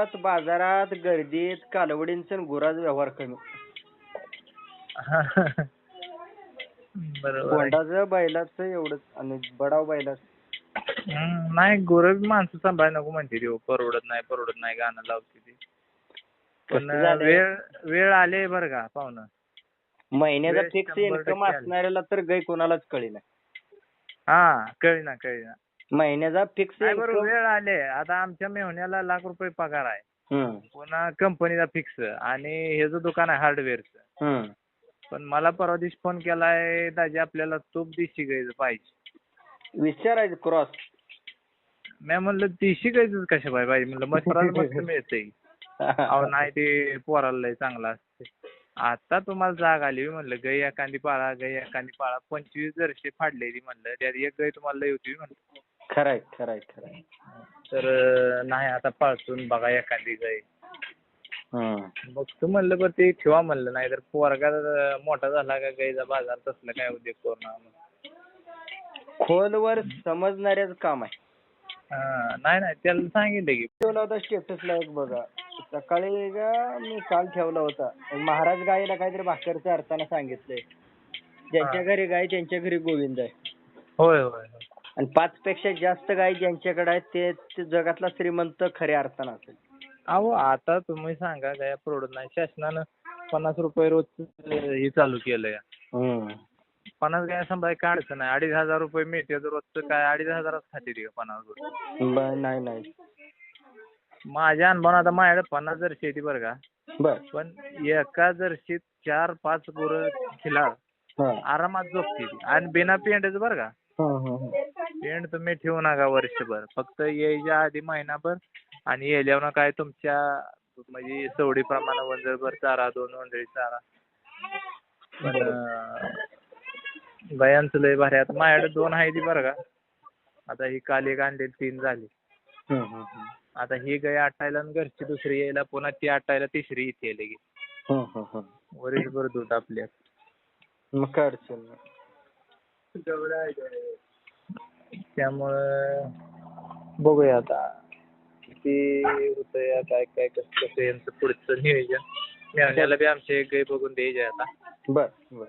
गावात बाजारात गर्दीत कालवडींचं आणि गुराचं व्यवहार कमी बरोबर आहे. कोंडाचं बैलाचं एवढंच आणि बडाव बैलाचं हम्म, नाही गोरख माणसं सांभाळ नको म्हणते ती हो. परवडत नाही परवडत नाही गाणं लावते ती पण कसं झालंय? वेळ वेळ आले बरं का पाहुणं महिन्याचा वेळ फिक्स शंभर इन्कम आली. असणाऱ्याला तर गाय कोणालाच कळेना हा कळी ना कळी ना महिन्याचा फिक्स नाही बरोबर वेळ आले. आता आमच्या मेहण्याला लाख रुपये पगार आहे. पुन्हा कंपनीचा फिक्स आणि हे जो दुकान आहे हार्डवेअरचं पण मला परवा दिवशी फोन केलाय दाजी आपल्याला तूप देशी गायचं पाहिजे. विचारायचं क्रॉस मी म्हणलं देशी गायचं कशा पाहिजे? पाहिजे म्हणलं मच्छराला मस्त मिळतंय. अहो नाही ते पोराला लय चांगलं असते आता तुम्हाला जाग आली म्हणलं गाई एखादी पाळा गाई एखादी पाळा. पंचवीस जर्शी फाडलेली म्हणलं. त्यात एक गाई तुम्हाला लय होती म्हणलं. खरंय खरंय खरंय. तर नाही आता पाळतून बघा एखादी गाई. मग तू म्हणलं बरं ते ठेवा म्हणलं नाही तर पोरगा मोठा झाला का गाईचा बाजार तसलं काय उद्योग करू खोलवर समजणाऱ्याच काम आहे. हा नाही नाही त्याला सांगितलं की. ठेवला होता स्टेटसला एक बघा. सकाळी का मी काल ठेवला होता. महाराज गायला काहीतरी भाकरच्या अर्थानं सांगितलंय. ज्यांच्या घरी गाय त्यांच्या घरी गोविंद आहे. होय होय होय. आणि पाच पेक्षा जास्त गाय ज्यांच्याकडे आहेत ते ते जगातला श्रीमंत खऱ्या अर्थानं असेल. अहो आता तुम्ही सांगा काय प्रोडक्ट नाही शासनानं पन्नास रुपये रोज हे चालू केलंय. पन्नास गाय सांभाळ काय अडचण नाही. अडीच हजार रुपये मिळते रोजचं काय अडीच हजारात खाते ती का पन्नास रुपये बर नाही नाही. माझ्या अनुभवानं आता माझ्याकडे पन्नास जर्शी आहे ती बरं का. बर. पण एका जर्शीत चार पाच गुरं खिलार हा. आरामात झोपते ती आणि बिना पेंडचं बरं का. पेंड तुम्ही ठेवू नका वर्षभर. फक्त यायच्या आधी महिनाभर आणि येल्यावर काय तुमच्या म्हणजे सवडीप्रमाणे वंजरभर चारा दोन वंजळी चारा. पण लय भारी आता माझ्याकडे दोन आहे ती बरं का. आता ही काल एक आणलेली तीन झाली. आता ही गाय आटायला आणि घरची दुसरी यायला पुन्हा ती आटायला तिसरी इथे लगे. वरीसभर दूध आपल्या मग काय अडचण नाही. त्यामुळं बघूया आता. किती होतंय काय काय कसं कसं यांचं पुढचं नियोजन. मेहण्याला बी आमची एक गाय बघून द्यायची आहे आता. बर बर.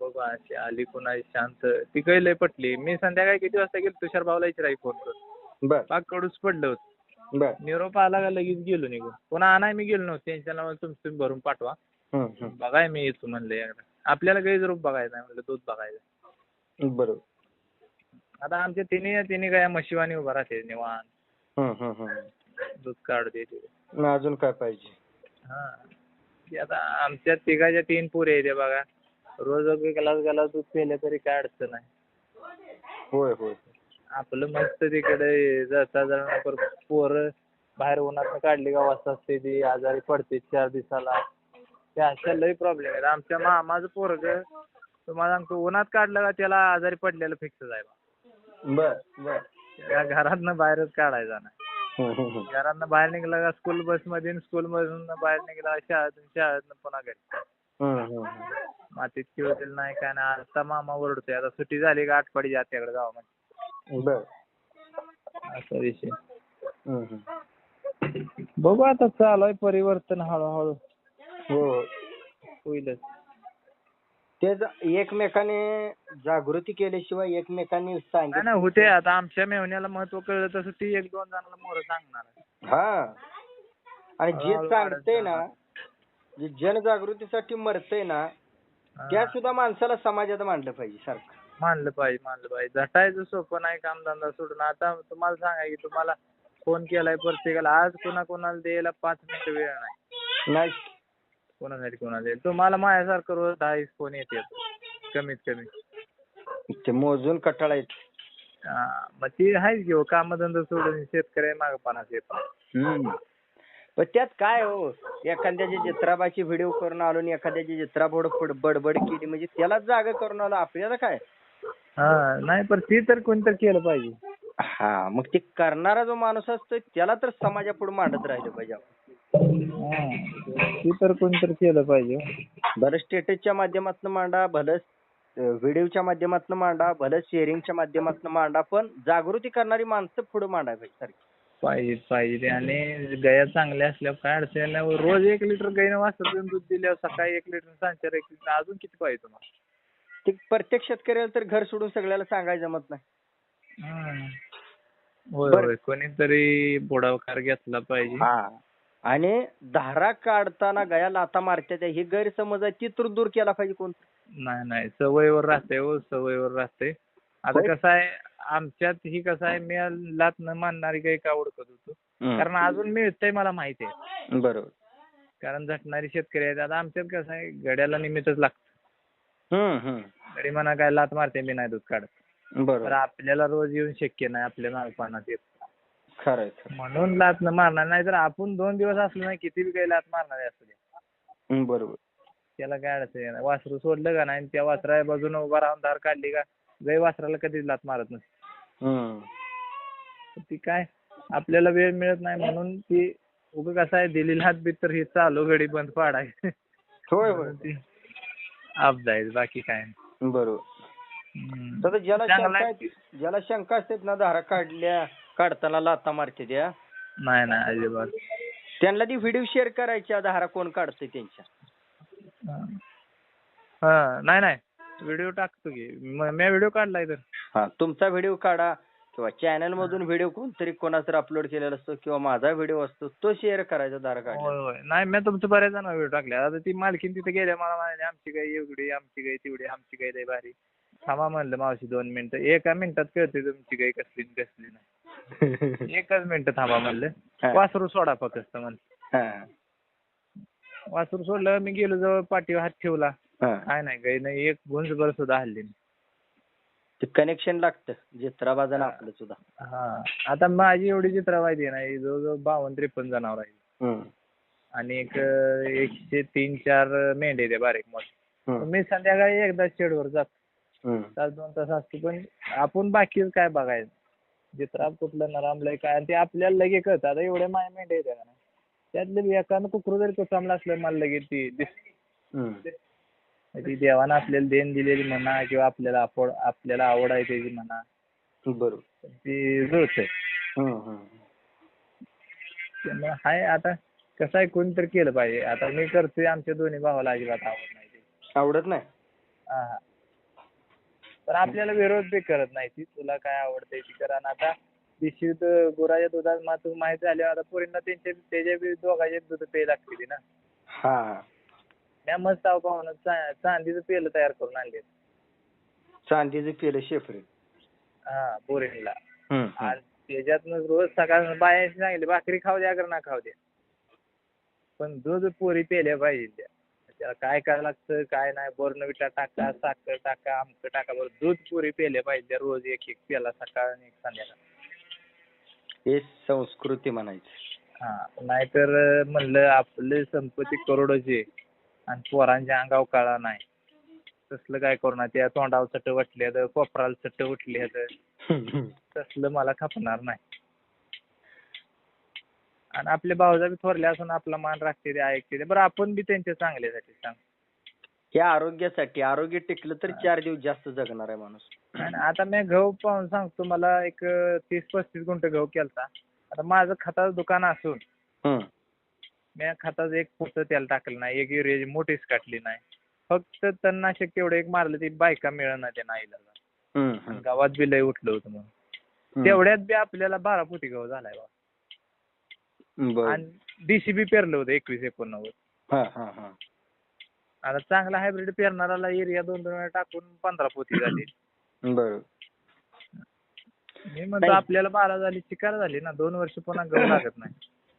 बघू अशी आली पुन्हा शांत. ती गाय लय पटली. मी संध्याकाळी किती वाजता गेलो? तुषार भाऊला विचाराय फोन करून. बर. बाग कडूच पडलं होतं. बर. निरोप आला का लगेच गेलो निघून. पुन्हा आणाय मी गेलो नव्हतो. त्यांच्या नावाला तुम्ही तुम्ही भरून पाठवा. बघाय मी येतो म्हणलं आपल्याला गाईच रूप बघायचं नाही म्हणलं दूध बघायचं बरोबर. आता आमच्या तिन्ही तिन्ही गाया म्हशीवानी उभा राहते निवांत. दूध काढ देते मग अजून काय पाहिजे? हा. ते आता आमच्या तिघाच्या तीन पुरे आहेत बघा. रोज एक ग्लास ग्लास दूध पिलं तरी काय अडचण नाही. होय होय. आपलं मस्त तिकडे जाता जाता परत पोरं बाहेर उन्हात काढली का वाजता असते ती आजारी पडते चार दिवसाला. त्या अशा लई प्रॉब्लेम आहेत. आमच्या मामाचं पोरग तुम्हाला सांगतो उन्हात काढलं का त्याला आजारी पडलेलं फिक्स आहे बा. बर बर. त्या घरातनं बाहेरच काढायचा नाही. घरातनं बाहेर निघला का स्कूल बस मधून स्कूल मधून बाहेर निघाला शाळेतून शाळेतनं पुन्हा घरी. मातीत खेळतील नाही काय नाही. आता मामा ओरडतोय आता सुट्टी झाली का आठवडी जात्याकडे गावामध्ये. बर. असा विषय. बघू आता चालू आहे परिवर्तन हळूहळू. हो. होईलच. ते ज- एकमेकाने जागृती केल्याशिवाय एकमेकांनी नाही सांगितलं ना होते. आता आमच्या मेहण्याला महत्त्व कळलं तसं ती एक दोन जणांना मोर सांगणार आहे. हा. आणि जे वाढत ना जे जनजागृतीसाठी मरतंय ना हा. त्या सुद्धा माणसाला समाजात मांडलं पाहिजे सारखं. मानलं पाहिजे मानलं पाहिजे. झटायचं सोपं नाही कामधंदा सोडून. आता तुम्हाला सांगा की तुम्हाला फोन केलाय प्रत्येकाला. आज कोणा कोणाला द्यायला पाच मिनिटं वेळ नाही. नाही. कोणासाठी कोणाला तुम्हाला माझ्यासारखं रोज दहा वीस फोन येते कमीत कमी. ते मोजून कटाळा येत हा, मग ती आहेच घेऊ कामधंदा सोडून शेतकरी मागं पानास येतो पण त्यात काय हो एखाद्याची जत्राबाची व्हिडिओ करून आलो आणि एखाद्याची जत्रा बोड बडबड केली म्हणजे त्यालाच जागा करून आलो आपल्याला काय? हा नाही पण ती तर कोणतरी केलं पाहिजे. हा मग ते करणारा जो माणूस असतो त्याला तर समाजापुढे मांडत राहिलं पाहिजे आपण. हा, ती तर कोणतरी केलं पाहिजे भलं स्टेटसच्या माध्यमातून मांडा भलं व्हिडिओच्या माध्यमातून मांडा भलं शेअरिंगच्या माध्यमातून मांडा पण जागृती करणारी माणसं पुढे मांडायला पाहिजे सारखी. पाहिजे पाहिजे आणि गाया चांगल्या असल्यावर काय अडचण नाही. रोज एक लिटर गाईनं वासर देऊन दूध दिल्यावर सकाळी एक लिटर सांच्याला एक लिटर अजून किती पाहिजे तुम्हाला? ते प्रत्येक शेतकऱ्याला तर घर सोडून सगळ्याला सांगायला जमत नाही. हम्म. होय बरं. होय. कोणीतरी पुढाकार घेतला पाहिजे. हा. आणि धारा काढताना गया लाता मारत्या हे गैरसमज आहे ती तर दूर केला पाहिजे कोण? नाही नाही सवयीवर राहते हो सवयीवर राहते. आता. कसं आहे आमच्यात ही कसं आहे मी लात न मानणारी काही का ओळखत होतो. कारण अजून मिळतंय मला माहिती आहे. बरोबर. कारण झटणारी शेतकरी आहेत. आता आमच्यात कसं आहे गड्याला निमित्तच लागतं. गडी म्हणा काय लात मारते मी नाही दूध काढत. बरोबर. आपल्याला रोज येऊन शक्य नाही आपल्या नागपानात येत. खरंय खरं म्हणून लात न मारणार. नाही तर आपण दोन दिवस असलो नाही किती बी काही लात मारणार आहे असू बरोबर. त्याला काय अडचण नाही वासरू सोडलं का नाही त्या वासरा बाजूने उभा राहून धार काढली का गाई वासराला कधीच लात मारत नसते हम्म. ती काय आपल्याला वेळ मिळत नाही म्हणून ती उगं कसं आहे दिलेली हात बी तर ही चालू घडी बंद पाडायची होय होय. ती आप जायचं बाकी काय नाही. बरोबर. हम्म. तर ज्याला चांगला शंका. आहे- ज्याला शंका असतात ना धारा काढल्या काढताना लाता मारते त्या. नाही नाही अजिबात. त्यांना ती व्हिडिओ शेअर करायच्या धारा कोण काढतंय त्यांच्या. हा नाही नाही. व्हिडिओ टाकतो की. म- व्हिडिओ काढलाय तर. हा तुमचा व्हिडिओ काढा किंवा चॅनल मधून व्हिडिओ कोणतरी कोणाचा अपलोड केलेला असतो किंवा माझा व्हिडिओ असतो तो शेअर करायचा धारा होय होय. नाही मी तुमचं बऱ्याच जण व्हिडिओ टाकले. आता ती मालकीन तिथे गेल्या मला म्हणाली आमची गाय एवढी आमची गाय तेवढी आमची गाय लय भारी. थांबा म्हणलं मावशी दोन मिनिटं. एका मिनिटात कळते तुमची गाय कसली कसली नाही. एकच मिनिटं थांबा म्हणलं. वासरू सोडा फक्त म्हणलं. हा, वासरू सोडलं मी गेलो जवळ पाठीवर हात ठेवला. काय नाही गाय नाही. एक गुंजभर सुद्धा हल्ली नाही. ते कनेक्शन लागतं. जित्राबाजानं आपलं सुद्धा. हा. आता माझी एवढी माहिती नाही जवळजवळ बावन्न त्रेपन्न जनावर आहे आणि एक एकशे तीन चार मेंढे ते बारीक मोठे. मी संध्याकाळी एकदा शेडवर जातो. हम्म. तास दोन तास असतो पण आपण बाकी काय बघायचं? जित्रा कुठलं नरामलंय काय? ते आपल्याला लगेच कळतं. आता एवढे माय मेंढे येते का त्यातलं एकानं कुकरू जरी कोचामलं असलं मला लगेच ती दिस हम्म. ती देवानं आपल्याला देण दिलेली म्हणा किंवा आपल्याला आवड आपल्याला आवड आहे त्याची म्हणा. बरोबर. ती जुळते. त्यामुळे हाय आता कसं आहे कोणीतरी केलं पाहिजे. आता मी करतोय आमच्या दोन्ही भावाला अजिबात आवड नाही. आवडत नाही? पण आपल्याला विरोध बी करत नाही. ती तुला काय आवडतंय ती करा. आणि आता दिवशी गुराच्या दुधात मा तू माहिती झाल्यावर आता पोरींना त्यांच्या त्याच्या बी दोघांचे दूध प्यायला लागते ना. हा. म्या मस्त अहो पाहुणं चा- चांदीचं पेलं तयार करून आणले चांदीचं केलं शेफरे. हा हम्म, आणि त्याच्यातनं रोज सकाळ बायांशी सांगितले भाकरी खाऊ द्या का ना खाऊ द्या. पण दूध पोरी पेल्या पाहिजे त्या. त्याला काय करायला लागतं काय नाही बोर्नविटा टाका साखर टाका आमचं टाका बरं दूध पोरी पेल्या पाहिजे रोज एक एक पेला सकाळ आणि एक संध्याकाळ. हे संस्कृती म्हणायची. हा नाहीतर म्हणलं आपली संपत्ती करोडोची आणि पोरांच्या अंगावर काळा नाही. तसलं काय करू ना त्या तोंडावर चट वटल्यात कोपराला चट उठल्यात तसलं मला खपणार नाही. आणि आपले भाऊजा बी थोरले असून आपला मान राखते ते ऐकते ते. बरं आपण बी त्यांच्या चांगल्यासाठी सांग. या आरोग्यासाठी आरोग्य टिकलं तर चार दिवस जास्त जगणार आहे माणूस. आणि आता मी गहू पाहून सांगतो मला एक तीस पस्तीस गुंठ गहू केलता. आता माझं खताचं दुकान असून मी खताचं एक पोतं त्याला टाकलं नाही एक युरियाची मोठीच काटली नाही. फक्त तणनाशक तेवढं एक मारलं ती बायका मिळणार त्या नाईला गावात बी लय उठलं होतं म्हणून. तेवढ्यात बी आपल्याला बारा पोती गहू झालाय बा. बरं. आणि डीसीबी पेरलं होतं एकवीस एकोणनव्वद. हा हा हा. आता चांगला हायब्रिड पेरणाराला एरिया दोन दोन वेळा टाकून पंधरा पोती झाली. मी म्हणतो. आपल्याला बारा झाली चिकार झाली ना दोन वर्ष पुन्हा गहू लागत नाही.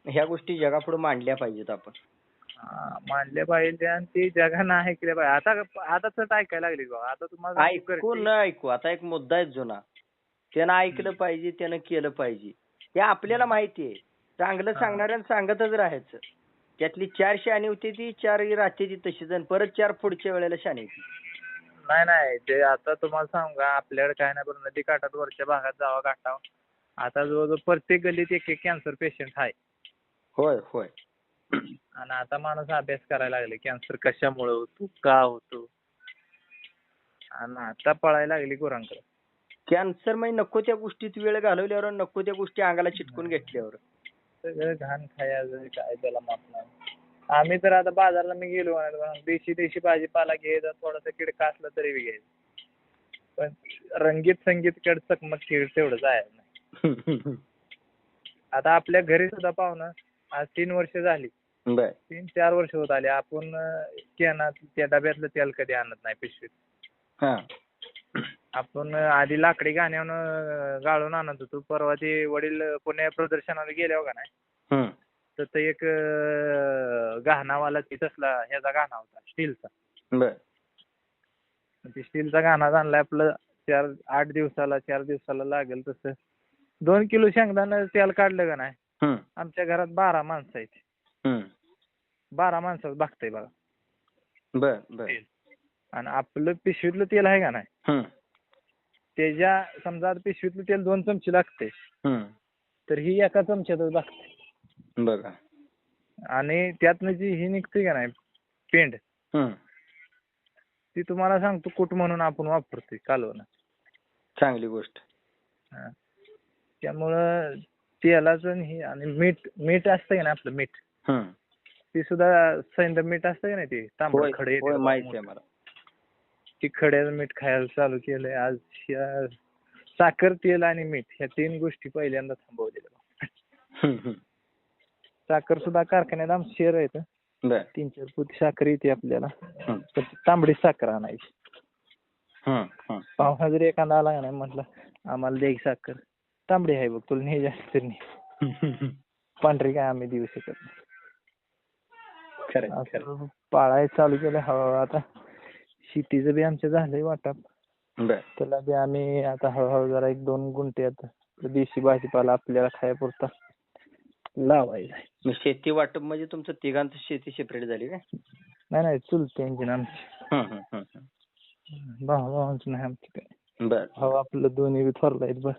ह्या गोष्टी जगापुढे मांडल्या पाहिजेत आपण. मानले पाहिजे आणि ते जगानं ऐकले पाहिजे. आता आता चट ऐकायला लागली बा आता तुम्हाला ऐकू न ऐकू. आता एक मुद्दा आहे जुना. त्यानं ऐकलं पाहिजे त्यानं केलं पाहिजे. हे आपल्याला माहिती आहे. चांगलं. सांगणाऱ्यानं सांगतच राहायचं. त्यातली चार शाणी होती ती चार राहते ती तशीच आणि परत चार पुढच्या वेळेला शाणी होती. नाही नाही ते आता तुम्हाला सांगू आपल्याकडे काय नाही बरं नदी काठात वरच्या भागात जावा काठाव. आता जवळजवळ प्रत्येक गल्लीत एक एक कॅन्सर पेशंट आहे. होय होय. आणि आता माणूस अभ्यास करायला लागले कॅन्सर कशामुळे होतो का होतो? आणि आता पळायला लागली गुरांकडे कॅन्सर म्हणजे नको त्या गोष्टीत वेळ घालवल्यावर नको त्या गोष्टी अंगाला चिटकून घेतल्यावर. सगळं घाण खायचं काय त्याला माप नाही. आम्ही तर आता बाजारला मी गेलो देशी देशी भाजीपाला घ्यायचा थोडासा किडका असला तरी बी घ्यायचा. पण रंगीत संगीत कड चकमक खेळ तेवढंच आहे. नाही आता आपल्या घरी सुद्धा पाहुणं आज तीन वर्ष झाली. तीन चार वर्ष होत आली. आपण त्या डब्यातलं तेल कधी आणत नाही पिशवीत. आपण आधी लाकडी गाण्यावर अं, गाळून आणत होतो. परवा ते वडील पुणे प्रदर्शनाला गेल्यावर का नाही. तर ते एक गहनावाला ते तसला ह्याचा गहना होता स्टीलचा. ते स्टीलचा गहना आणलाय आपलं चार आठ दिवसाला चार दिवसाला लागेल तसं. दोन किलो शेंगदाणा तेल काढलं का नाही. आमच्या घरात बारा माणसं आहेत. बारा माणसाचं बघताय बघा. बर आणि आपलं पिशवीतलं तेल आहे का नाही. त्याच्या समजा पिशवीतलं तेल दोन चमचे लागते. तर ही एका चमच्यातच लागते. बघा आणि त्यातनं जी ही निघते का नाही पेंड. ती तुम्हाला सांगतो कुठ म्हणून आपण वापरतोय कालवण. चांगली गोष्ट. त्यामुळं तेलाचं आणि हे आणि मीठ मीठ असतं का ना आपलं मीठ. ते सुद्धा सैंद मीठ असतं का नाही ते? तांबड खडे माहिती आहे मला. ती खड्याचं मीठ खायला चालू केलंय आज ह्या साखर तेल आणि मीठ ह्या तीन गोष्टी पहिल्यांदा थांबवलेल्या. साखर सुद्धा कारखान्यात आमचं शेअर आहे इथं. बर तीन चार पोती साखर येते आपल्याला. तर तांबडी साखर आणायची. पाहुणा जरी एखादा आला का नाही म्हटलं आम्हाला एक साखर तांबडी आहे बघ तुला नाही जास्त नाही. पांढरी काय आम्ही देऊ शकत नाही पाळायला चालू केलं हळूहळू आता शेतीचं बी आमचं झालंय वाटप. त्याला बी आम्ही आता हळूहळू जरा एक दोन गुंठे आता देशी भाजीपाला आपल्याला खायापुरता लावायचा. मग शेती वाटप म्हणजे तुमचं तिघांचं शेती सेपरेट झाली काय? नाही नाही चुलते इंजिन आमची. भाऊ भावांचं नाही आमची काय. भाऊ आपलं दोन्ही बी थोरला आहेत बस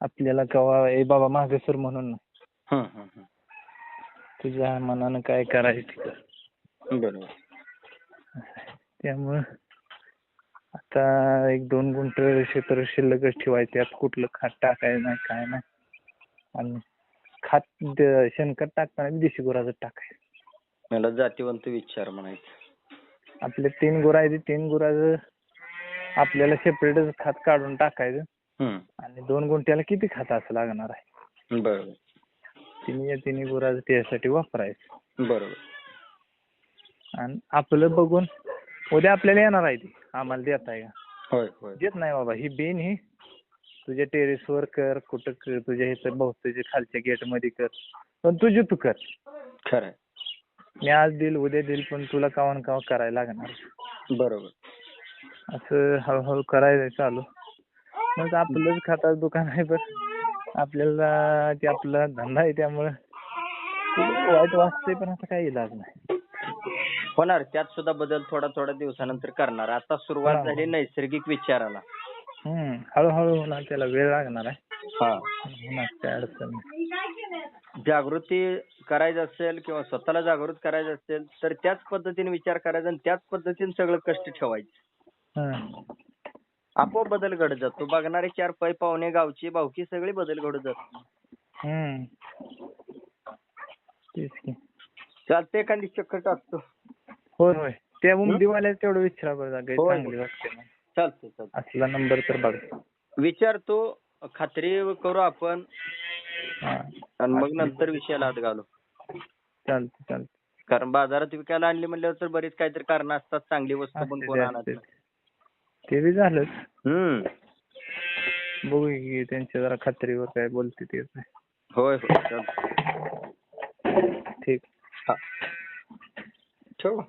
आपल्याला कवा ए बाबा माझे सर म्हणून. नाही. तुझ्या मनानं काय करायचं बरोबर. त्यामुळं आता एक दोन गुंठ क्षेत्र शिल्लकच ठेवायचे त्यात कुठलं खत टाकायचं नाही काय नाही. आणि खात द- शेणखत टाकताना देशी गुराचं टाकायचं. मला जातीवंत विचार म्हणायचं. आपले तीन गुरं आहे ते तीन गुराचं आपल्याला सेपरेटच खत काढून टाकायचं. आणि दोन गुंठ्याला किती खत असं लागणार आहे? बरोबर. तिन्ही या तिन्ही गुराचं त्यासाठी वापरायचं. बरोबर. आणि आपलं बघून उद्या आपल्याला येणार आहे ती. आम्हाला देत आहे का? होय होय. देत नाही बाबा. ही बेन ही. तुझ्या टेरेसवर कर कुठं कर तुझ्या ह्याचं बहुतेच्या खालच्या गेटमध्ये कर. पण तुझी तू कर. खरं आहे. मी आज देईल उद्या देईल पण तुला कावन काव करायला लागणार? बरोबर. असं हळूहळू करायचं चालू. मग आपलंच खाताचं दुकान आहे पण आपल्याला ते आपला धंदा आहे त्यामुळं. वाईट वाटतंय पण आता काही इलाज नाही. होणार त्यात सुद्धा बदल थोडा थोडा दिवसानंतर करणार. आता सुरुवात. झाली नैसर्गिक विचाराला. हम्म हळूहळू होणार त्याला वेळ लागणार आहे. हा. काय अडचण जागृती करायची असेल किंवा स्वतःला जागृत करायचं असेल तर त्याच पद्धतीने विचार करायचा आणि त्याच पद्धतीने सगळं कष्ट ठेवायचे. आपोआप बदल घडत जातो. बघणारे चार पै पाहुणे गावची भावकी सगळी बदल घडत जातो चालते एखादी चक्कर टाकतो. होय होय. त्या उमदीवाल्या तेवढं विचारा बरं. चांगली वाटते असला नंबर तर बघा. विचारतो खात्री करू आपण. हा. आणि मग नंतर विषयाला हात घालू. चालते चालते कारण बाजारात विकायला आणली म्हणल्यावर तर बरीच काहीतरी कारण असतात चांगली वस्तू पण असते कोण ते, आणत असते. ते. बी झालंच. हम्म. बघू की त्यांच्या जरा खात्रीवर काय बोलते ते होय होय चालतंय. ठीक. हा. ठेवू?